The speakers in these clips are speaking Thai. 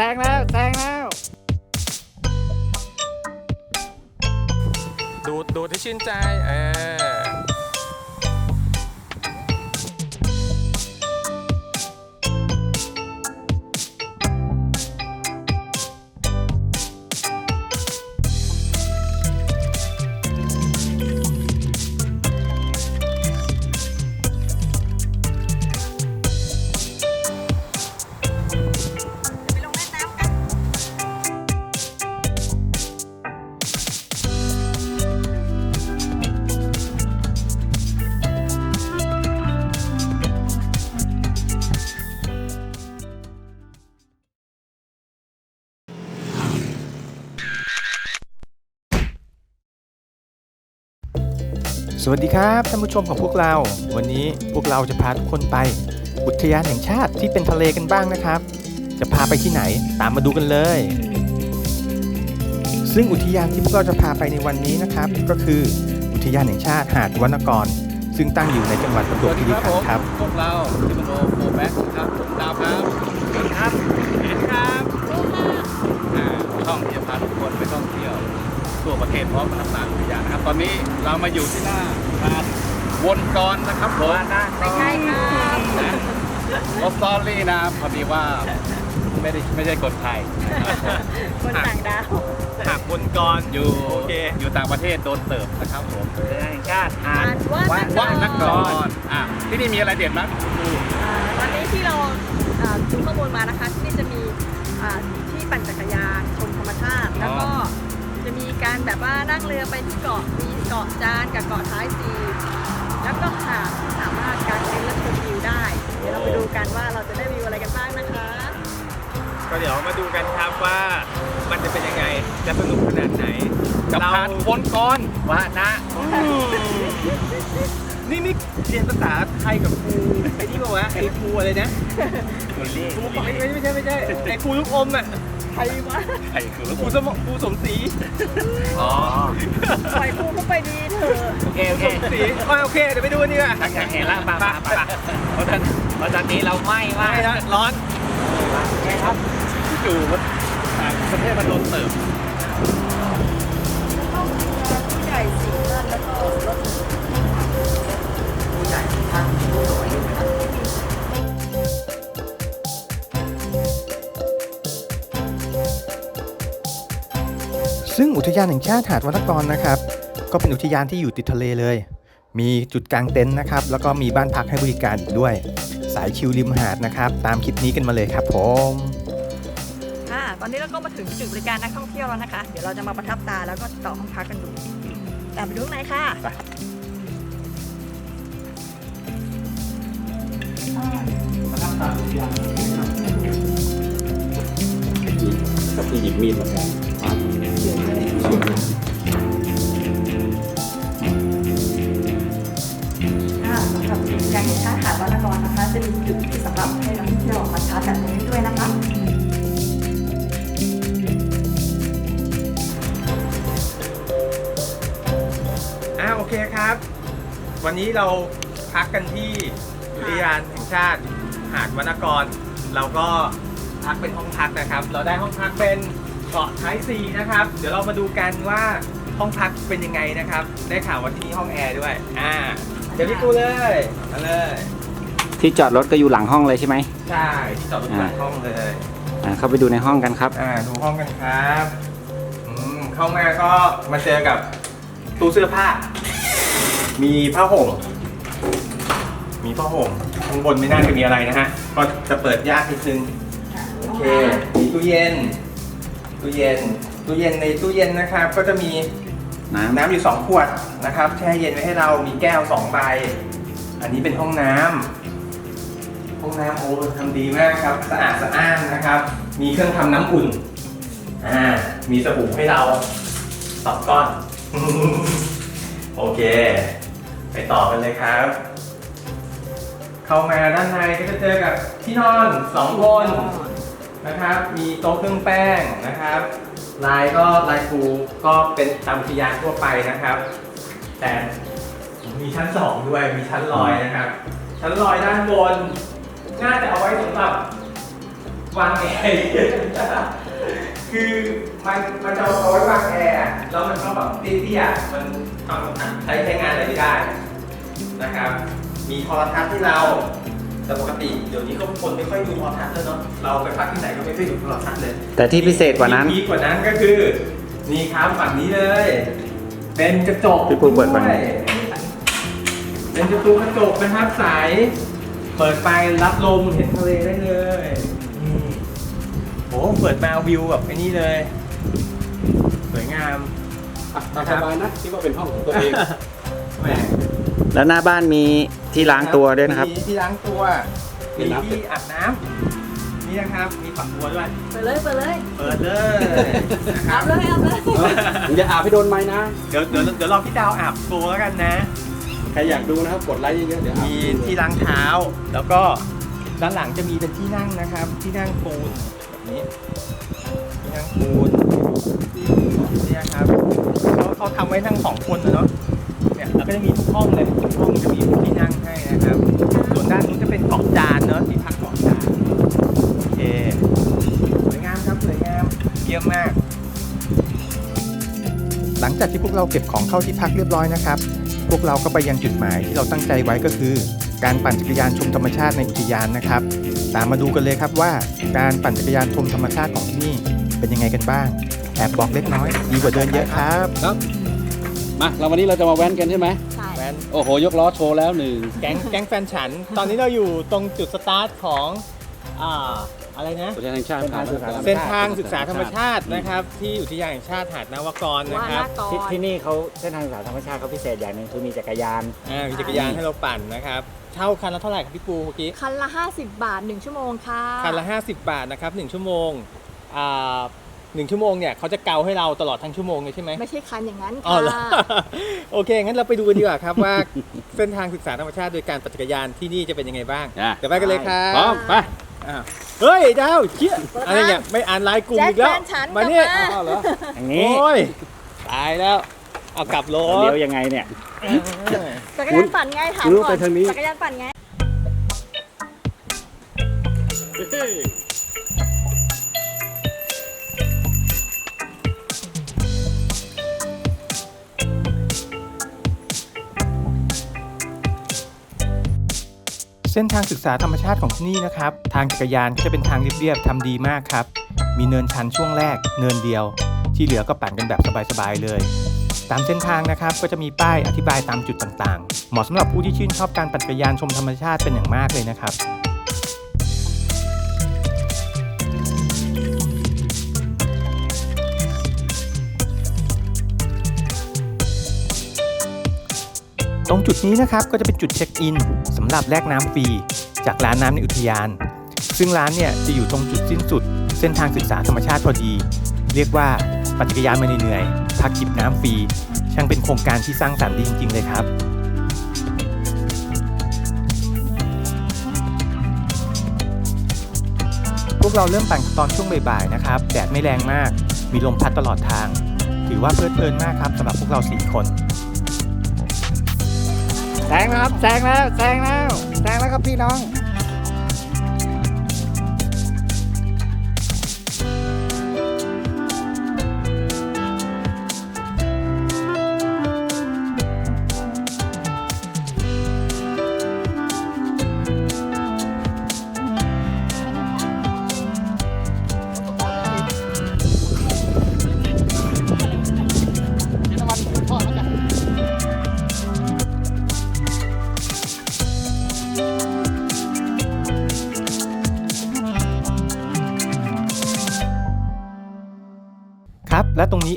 แซงแล้วแซงแล้ว ดูดดูดให้ชื่นใจเอ วัสดีครับท่านผู้ชมของพวกเรา วันนี้พวกเราจะพาทุกคนไป อุทยานแห่งชาติที่เป็นทะเลกันบ้างนะครับ จะพาไปที่ไหนตามมาดูกันเลย ซึ่งอุทยานที่พวกเราจะพาไปในวันนี้นะครับ ก็คืออุทยานแห่งชาติหาดวรรณกร ซึ่งตั้งอยู่ในจังหวัดประจวบคีรีขันธ์ครับ พวกเราทิมโนโฟแบ็กครับผมดาวครับครับเห็นครับ ทั่วประเทศพร้อมกับต่างๆอย่างนะครับ ตอนนี้เรามาอยู่ที่หน้าหาดวนกรนะครับผมนะไม่ใช่ครับรถซอรี่นะพอดีว่าไม่ได้ไม่ใช่คนไทยคนต่างดาวหากวนกรอยู่โอเคอยู่ต่างประเทศโดนเติบนะครับผมแห่งชาติหาอ่านว่าว่านนักกรอะที่นี่มีอะไรเด่นบ้างอ่าตอนนี้ที่เราอ่าดูข้อมูลมานะคะที่นี่จะมีอ่าที่ปั่นจักรยานชมธรรมชาติแล้วก็ จะมีการแบบว่านั่งเรือไปที่เกาะมีเกาะจานกับเกาะท้ายซีแล้วก็หาดที่สามารถกางเต็นท์และชมวิวได้ เดี๋ยวเราไปดูกันว่าเราจะได้วิวอะไรกันบ้างนะคะ ก็เดี๋ยวมาดูกันครับว่ามันจะเป็นยังไงจะสนุกขนาดไหนกับพานวนกรวะนะนี่นี่เรียนภาษาไทยกับครูไอ้นี่บอกว่าไอ้ครูอะไรนะครูไม่ไม่ไม่ใช่ไม่ใช่ไอ้ครูลูกอมอะใครวะไอ้คือครูสมครูสมศรีอ๋อปล่อยครูเข้าไปดีเถอะโอเคโอเคสมศรีอะโอเคเดี๋ยวไปดูนี่ว่ะอยากเห็นละป่ะป่ะป่ะเพราะฉะนั้นเพราะตอนนี้เราไหม้ว่าไม่นะร้อนครับอยู่ต่างประเทศมันโดนเติบ ทยานแห่งชาติหาดวรรณกรนะครับ ก็เป็นอุทยานที่อยู่ติดทะเลเลย มีจุดกลางเต็นท์นะครับ แล้วก็มีบ้านพักให้บริการอีกด้วย สายชิลริมหาดนะครับ ตามคลิปนี้กันมาเลยครับผมค่ะตอนนี้เราก็มาถึงจุดบริการนักท่องเที่ยวแล้วนะคะ เดี๋ยวเราจะมาประทับตาแล้วก็ต่อห้องพักกันดูตามไปดูข้างในค่ะกับที่หยิบมีดมาแทน วันนี้เราพักกันที่อุทยานแห่งชาติหาดวรรณกร เราก็พักเป็นห้องพักนะครับ เราได้ห้องพักเป็นเกาะท้ายซีนะครับ เดี๋ยวเรามาดูกันว่าห้องพักเป็นยังไงนะครับ ได้ข่าวว่าที่นี่ห้องแอร์ด้วย อ่า เดี๋ยวพี่กูเลยมาเลย ที่จอดรถก็อยู่หลังห้องเลยใช่ไหมใช่ที่จอดรถหลังห้องเลย อ่าเข้าไปดูในห้องกันครับ อ่า ดูห้องกันครับ อืมเข้ามาก็มาเจอกับตู้เสื้อผ้า มีผ้าห่ม มีผ้าห่มข้างบนไม่น่าจะมีอะไรนะฮะ ก็จะเปิดยากนิดนึง โอเค มีตู้เย็น ตู้เย็น ตู้เย็นในตู้เย็นนะครับ ก็จะมีน้ำน้ำอยู่สองขวดนะครับ แช่เย็นไว้ให้เรา มีแก้วสองใบ อันนี้เป็นห้องน้ำห้องน้ำโอ้ทำดีมากครับ สะอาดสะอ้านนะครับ มีเครื่องทำน้ำอุ่น อ่า มีสบู่ให้เราสองก้อน โอเค ไปต่อกันเลยครับ เข้ามาด้านในก็จะเจอกับที่นอนสองคนนะครับ มีโต๊ะเครื่องแป้งนะครับ ลายก็ลายฟูก็เป็นตามอุทยานทั่วไปนะครับ แต่มีชั้นสองด้วย มีชั้นลอยนะครับ ชั้นลอยด้านบน น่าจะเอาไว้สำหรับวางแอร์ คือมันมันจะเอาไว้วางแอร์อะแล้วมันก็แบบเตี้ยๆมันทำใช้ใช้งานอะไรไม่ได้นะครับ มีโทรทัศน์ที่เรา แต่ปกติเดี๋ยวนี้ก็คนไม่ค่อยดูโทรทัศน์แล้วเนาะเราไปพักที่ไหนก็ไม่ค่อยดูโทรทัศน์เลยแต่ที่พิเศษกว่านั้น ที่พีคกว่านั้นก็คือ นี่ครับฝั่งนี้เลย เป็นกระจกพี่ปูเปิดฝั่งนี้ด้วยเป็นประตูกระจกนะครับใสเปิดไปรับลมเห็นทะเลได้เลยนี่โอ้เปิดมาวิวแบบไอ้นี่เลย สวยงามตามสบายนะคิดว่าเป็นห้องของตัวเองแหมแล้วหน้าบ้านมีที่ล้างตัวด้วยนะครับ มีที่ล้างตัวมีมีน้ำที่อาบน้ำนี่นะครับ มีฝักบัวด้วยไปเลยไปเลยเปิดเลยนะคอารับ บเลยอาบเลยผมจะอาบให้โดนไหมนะ เดี๋ยวเดี๋ยวเดี๋ยวรอพี่ดาวอาบตัวแล้วกันนะ ใครอยากดูนะครับ กดไลค์เยอะๆเดี๋ยวอาบมีที่ล้างเท้า แล้วก็ด้านหลังจะมีเป็นที่นั่งนะครับ ที่นั่งปูน นี้ที่นั่งปูนเนี่ยครับเขาเขาทำไว้นั่งสองคนนะเนาะเนี่ยแล้วก็จะมีทุกห้องเลยทุกห้องจะมีที่นั่งให้นะครับ ส่วนด้านนู้นจะเป็นเกาะจานเนาะที่พักเกาะจานโอเคสวยงามครับสวยงามเยี่ยมมาก หลังจากที่พวกเราเก็บของเข้าที่พักเรียบร้อยนะครับ พวกเราก็ไปยังจุดหมายที่เราตั้งใจไว้ก็คือ การปั่นจักรยานชมธรรมชาติในอุทยานนะครับ ตามมาดูกันเลยครับว่าการปั่นจักรยานชมธรรมชาติของที่นี่เป็นยังไงกันบ้าง แอบบอกเล็กน้อย ดีกว่าเดินเยอะครับ ครับ มาเราวันนี้เราจะมาแว้นกันใช่ไหมใช่แวนโอ้โห ยกล้อโชว์แล้วหนึ่งแก๊งแก๊งแฟนฉัน ตอนนี้เราอยู่ตรงจุดสตาร์ทของอ่าอะไรนะอุทยานแห่งชาติเส้นทางศึกษาธรรมชาตินะครับ ที่อุทยานแห่งชาติหาดนวกรนะว่าคหรับน้ากรที่ที่นี่เขาเส้นทางศึกษาธรรมชาติเขาพิเศษอย่างหนึ่งคือมีจักรยานอ่ามีจักรยานให้เราปั่นนะครับ เช่าคันละเท่าไหร่ครับพี่ปูเมื่อกี้คันละ 50 บาท 1 ชั่วโมงค่ะ คันละ 50 บาทนะครับ1ชั่วโมงอ่าหนึ่งชั่วโมงเนี่ยเขาจะเกาให้เราตลอดทั้งชั่วโมงเลยใช่ไหมไม่ใช่คันอย่างนั้นอ๋อค่ะ เหรอ โอเค งั้นเราไปดูกันดีกว่าครับว่า เส้นทางศึกษาธรรมชาติโดยการปั่นจักรยานที่นี่จะเป็นยังไงบ้างอะเดี๋ยวไปกันเลยครับพร้อมไปอ้าวเฮ้ยดาวเชี่ยอะไรเนี่ยไม่อ่านไลน์กลุ่มแจ็คอีกแล้แฟวนฉันมาเนี่ยกลับอ้าวเหรออย่างโอนี้้ยตายแล้วเอากลับรถเลี้ยวยังไงเนี่ย จักรยานปั่นไงถามรู้ก่ไปอนทางนี้จักรยานปั่นไงเฮ้ยเส้นทางศึกษาธรรมชาติของที่นี่นะครับ ทางจักรยานก็จะเป็นทางเรียบๆทำดีมากครับ มีเนินชันช่วงแรก เนินเดียว ที่เหลือก็ปั่นกันแบบสบายๆเลย ตามเส้นทางนะครับก็จะมีป้ายอธิบายตามจุดต่างๆ เหมาะสำหรับผู้ที่ชื่นชอบการปั่นจักรยานชมธรรมชาติเป็นอย่างมากเลยนะครับตรงจุดนี้นะครับก็จะเป็นจุดเช็คอินสำหรับแลกน้ำฟรี จากร้านน้ำในอุทยาน ซึ่งร้านเนี่ยจะอยู่ตรงจุดสิ้นสุด เส้นทางศึกษาธรรมชาติพอดี เรียกว่า ปั่นจักรยานมาเหนื่อยๆพักจิบน้ำฟรี ช่างเป็นโครงการที่สร้างสรรค์ดีจริงๆเลยครับพวกเราเริ่มปั่นตอนช่วงบ่ายๆนะครับแดดไม่แรงมาก มีลมพัดตลอดทาง ถือว่าเพลิดเพลินมากครับสำหรับพวกเราสี่คนแซงแล้วครับแซงแล้วแซงแล้วแซงแล้วครับพี่น้อง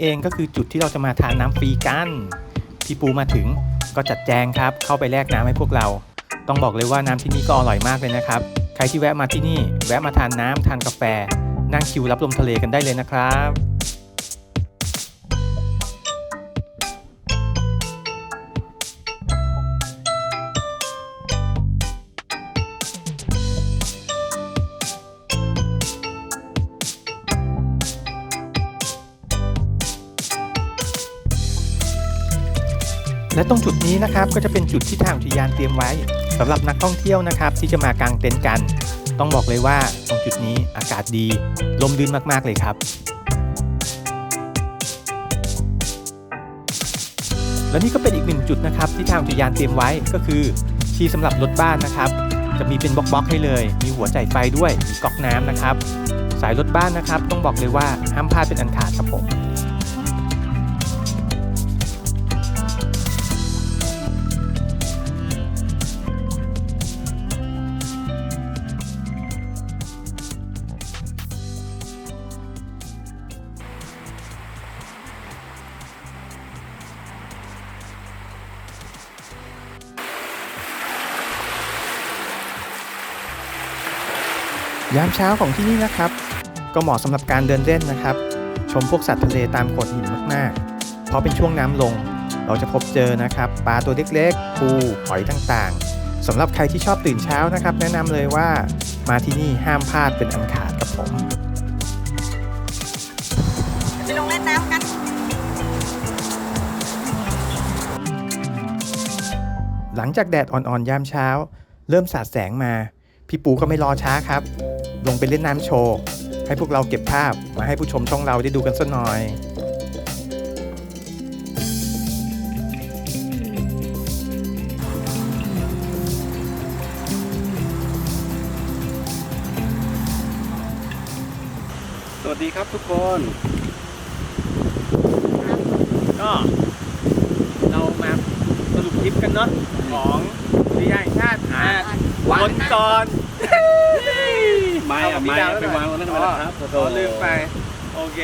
เองก็คือจุดที่เราจะมาทานน้ำฟรีกันพี่ปูมาถึงก็จัดแจงครับ เข้าไปแลกน้ำให้พวกเรา ต้องบอกเลยว่าน้ำที่นี่ก็อร่อยมากเลยนะครับ ใครที่แวะมาที่นี่ แวะมาทานน้ำทานกาแฟ นั่งคิวรับลมทะเลกันได้เลยนะครับ และตรงจุดนี้นะครับก็จะเป็นจุดที่ทางอุทยานเตรียมไว้สำหรับนักท่องเที่ยวนะครับ ที่จะมากางเต็นท์กัน ต้องบอกเลยว่าตรงจุดนี้อากาศดี ลมลื่นมากๆเลยครับ และนี่ก็เป็นอีกหนึ่งจุดนะครับที่ทางอุทยานเตรียมไว้ก็คือ ที่สำหรับรถบ้านนะครับจะมีเป็นบล็อกๆให้เลย มีหัวจ่ายไฟด้วย มีก๊อกน้ำนะครับ สายรถบ้านนะครับ ต้องบอกเลยว่าห้ามพลาดเป็นอันขาดครับผม ยามเช้าของที่นี่นะครับ ก็เหมาะสำหรับการเดินเล่นนะครับ ชมพวกสัตว์ทะเลตามโขดหินมากๆ เพราะเป็นช่วงน้ำลง เราจะพบเจอนะครับปลาตัวเล็กๆปูหอยต่างๆสำหรับใครที่ชอบตื่นเช้านะครับ แนะนำเลยว่ามาที่นี่ห้ามพลาดเป็นอันขาดครับผมไปลงเล่นน้ำกันหลังจากแดดอ่อนๆยามเช้า เริ่มสาดแสงมา พี่ปูก็ไม่รอช้าครับ ลงไปเล่นน้ำโชว์ ให้พวกเราเก็บภาพมาให้ผู้ชมช่องเราได้ดูกันสักหน่อยสวัสดีครับทุกคนก็เรามาสรุปคลิปกันเนาะของวิทยาแห่งชาติหาดวันก่อน ไม่อะไม่อะไปวางตรงนั้นทำไมล่ะครับอ๋อลืมไป โอเค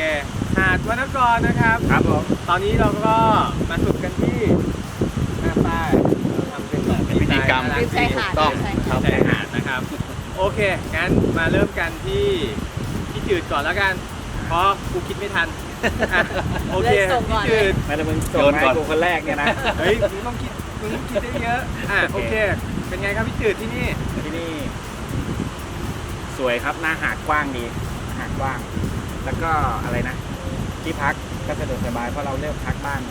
หาดวรรณกรนะครับ ครับผมตอนนี้เราก็มาสุดกันที่หน้าป้ายทำเป็นแบบเป็นพิธีกรรมดีไซน์น่ารัต้องครับชายหาดนะครับ โอเค งั้นมาเริ่มกันที่พี่จืดก่อนแล้วกัน เพราะกูคิดไม่ทันอะโอเค เลยส่งก่พี่อนจืด ไม่ได้มึงโยนก่อน กูคนแรกเนี่ยนะ เฮ้ยมึงต้องคิดมึงต้องคิดได้เยอะ อะโอเค เป็นไงครับพี่จืดที่นี่ที่นี่ สวยครับหน้าหาดกว้างดีหาดกว้าง แล้วก็อะไรนะ ที่พักก็สะดวกสบายเพราะเราเลือกพักบ้าน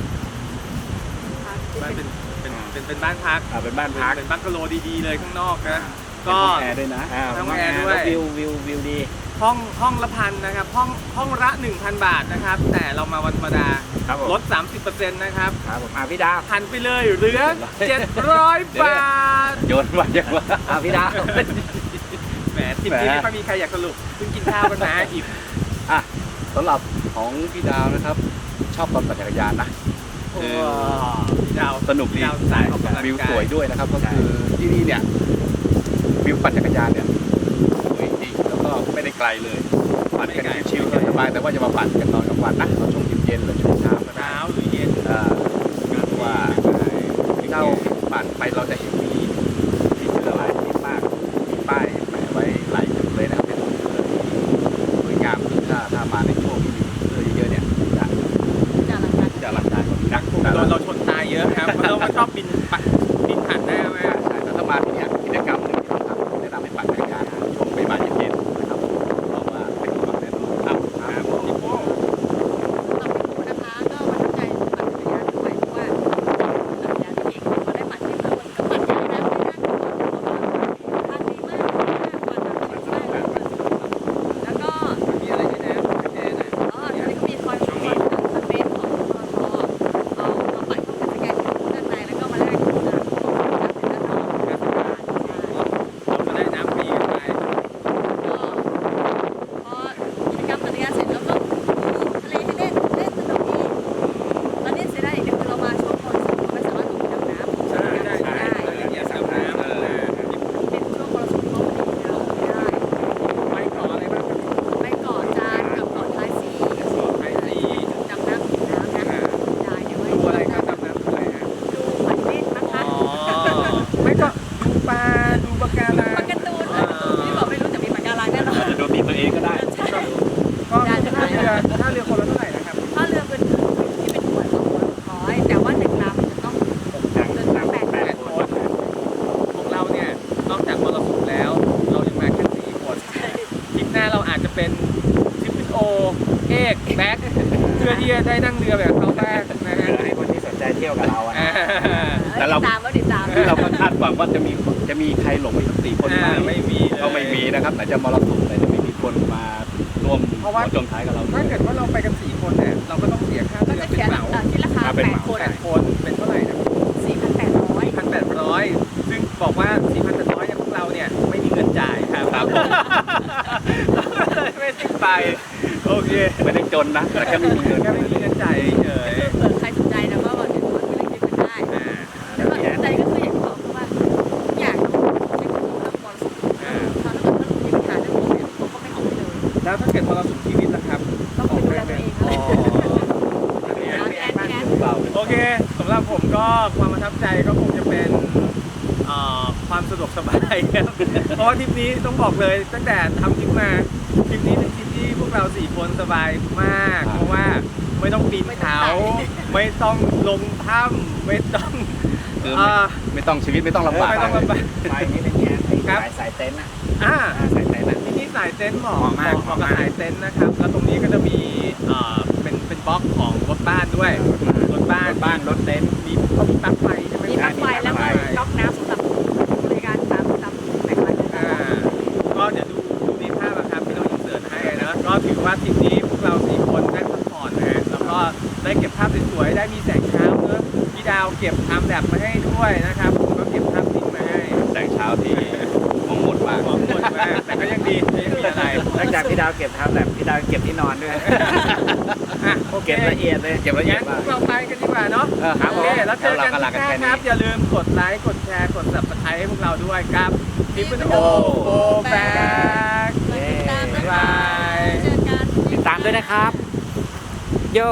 บ้านเป็นเป็นเป็นเป็นบ้านพักอ่าเป็นบ้านพักเป็นบังกะโลดีๆเลยข้างนอกนะก็ก็แอร์ด้วยนะอ่าห้องแอร์ด้วยแล้วิววิววิวดี ห้องห้องละพันนะครับ ห้องห้องละ 1,000 บาทนะครับ แต่เรามาวันธรรมดาครับผมลด 30%นะครับครับผมอ่าพี่ดาวพันไปเลยเหลือ700 บาท โยนมาเยอะว่าอ่าพี่ดาว แหมทีมแหมนี้ไม่ค่อยมีใครอยากสรุปเพิ่งกินข้าวกันมาอิ่มอะสำหรับของพี่ดาวนะครับ ชอบตอนปั่นจักรยานนะโอ้คือดาวสนุกดีดาวสายออกกำลังกายวิวสวยด้วยนะครับก็คือที่นี่เนี่ยวิวปั่นจักรยานเนี่ยสวยจริงแล้วก็ไม่ได้ไกลเลยปั่นกันชิวๆสบายๆแต่ว่าจะมาปั่นกันตอนกลางวันนะตอนช่วงเย็นๆหรือช่วงเช้าก็ได้เช้าหรือเย็นอ่าเพราะว่าเราปั่นไปเราจะเห็น เราอาจจะเป็นทริปเป็นโอเอกแบ็คเพื่อที่จะได้นั่งเรือแบบเขาบ้างนะฮะ ให้คนที่สนใจเที่ยวกับเราอะอ่าแต่เรา ติดตามว่าติดตามที่เราก็คาดหวังว่าจะมีจะมีใครหลงไปสักสี่คนไหมอ่าไม่มีเลย ก็ไม่มีนะครับไหนจะมรสุมไหนจะไม่มีคนมาร่วมเพราะว่าหัจมท้ายกับเราถ้าเกิดว่าเราไปกันสี่คนเนี่ยเราก็ต้องเสียค่าก็เรือจะเป็เขียนนเหมาอ่าที่ราคาอ่าเป็นแปเหดมาคนแปดคนเป็นเท่าไหร่นะสี่พันแปดร้อย พันแปดร้อยซึ่งบอกว่าสี่พันแปดร้อยเนี่ยพวกเราเนี่ยไม่มีเงินจ่ายครับ ครับ ไม่ได้ไป โอเคไม่ได้จนนะแต่แค่ไม่มีเงินแค่ไม่มีเงินจ่ายเฉยคือเปิดใครสนใจนะว่าเดี๋ยวตัวเล็กๆมันได้อ่าแล้วก็ใจก็คืออย่างที่บอกคือว่าทุกอย่างต้องไม่ควรต้องมรสุมอ่าถ้าถ้าเรามีปัญหาเรื่องนี้ผมก็ไม่ออกไปเลยแล้วถ้าเกิดมรสุมชีวิตล่ะครับต้องไปดูแลตัวเองอ๋อแอนแอนแอนเปล่าโอเคสำหรับผมก็ความประทับใจก็คงจะเป็นเอ่อความสะดวกสบายครับเพราะว่าทริปนี้ต้องบอกเลยตั้งแต่ทำทริปมาทริปนี้เป็นทริปที่ พวกเราสี่คนสบายมาก เพราะว่าไม่ต้องปีนเขา ไม่ต้องลงถ้ำไม่ต้องคืออ่าไม่ต้องชีวิตไม่ต้องลำบากไม่ต้องลำบากไปนี่เป็นไงครับสายสายเต็นท์อะอ่าสายเต็นท์อะที่นี่สายเต็นท์เหมาะเหมาะมากเหมาะกับสายเต็นท์นะครับแล้วตรงนี้ก็จะมีเอ่อเป็นเป็นบล็อกของรถบ้านด้วยรถบ้านบ้านรถเต็นท์มีเขามีปลั๊กไฟใช่ไหมมีปลั๊กไฟแล้วก็ก๊อกน้ำสำหรับบ ว่าทริปนี้พวกเราสี่คนได้พักผ่อนนะฮะแล้วก็ได้เก็บภาพสวยๆได้มีแสงเช้าเนอะพี่ดาวเก็บทำแบบมาให้ด้วยนะครับผมก็เก็บภาพนิ่งมาให้แสงเช้าที่มองหมดมาก หอมหมดมากแต่ก็ยังดียังมีอะไรหลังจากพี่ดาวเก็บทับแบบพี่ดาวเก็บที่นอนด้วย อะโอเคเก็บละเอียดเลยเก็บละเอียงั้ดนพมาก วกเราไปกันดีกว่าเนาะเออครับโอเคแล้วเจอกันแล้วเราก็ลากันที่หแค่น้านี้ครับอย่าลืมกดไลค์กดแชร์กด subscribe ให้พวกเราด้วยครับทิปเปิลโอโอแบก ติดตามนะบาคะยเจอกัน ตามด้วยนะครับ โย่